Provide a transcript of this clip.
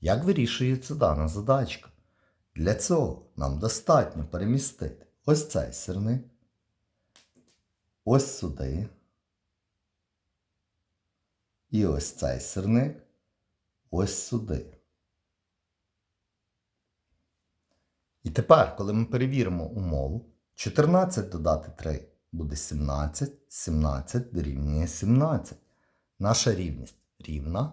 Як вирішується дана задачка? Для цього нам достатньо перемістити ось цей сірник, ось сюди, і ось цей сірник, ось сюди. І тепер, коли ми перевіримо умову, 14 додати 3 буде 17, 17 дорівнює 17. Наша рівність рівна,